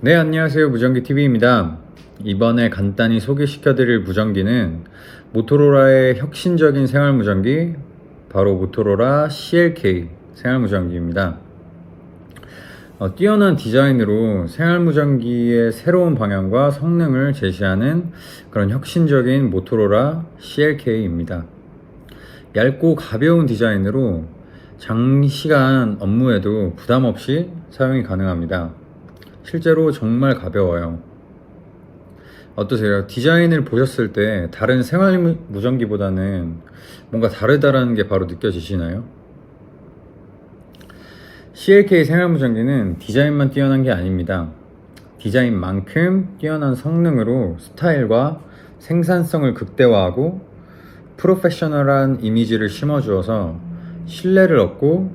네, 안녕하세요. 무전기 TV입니다. 이번에 간단히 소개시켜 드릴 무전기는 모토로라의 혁신적인 생활 무전기, 바로 모토로라 CLK 생활 무전기입니다. 어, 뛰어난 디자인으로 생활 무전기의 새로운 방향과 성능을 제시하는 그런 혁신적인 모토로라 CLK입니다. 얇고 가벼운 디자인으로 장시간 업무에도 부담 없이 사용이 가능합니다. 실제로 정말 가벼워요. 어떠세요? 디자인을 보셨을 때 다른 생활 무- 무전기보다는 뭔가 다르다라는 게 바로 느껴지시나요? CLK 생활 무전기는 디자인만 뛰어난 게 아닙니다. 디자인만큼 뛰어난 성능으로 스타일과 생산성을 극대화하고 프로페셔널한 이미지를 심어주어서 신뢰를 얻고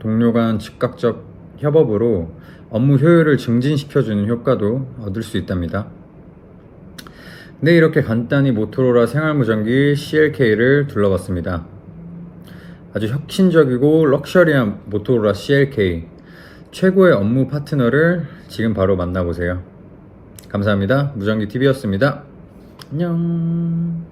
동료 간 즉각적 협업으로 업무 효율을 증진시켜주는 효과도 얻을 수 있답니다. 네, 이렇게 간단히 모토로라 생활무전기 CLK를 둘러봤습니다. 아주 혁신적이고 럭셔리한 모토로라 CLK 최고의 업무 파트너를 지금 바로 만나보세요. 감사합니다. 무전기 TV였습니다. 안녕.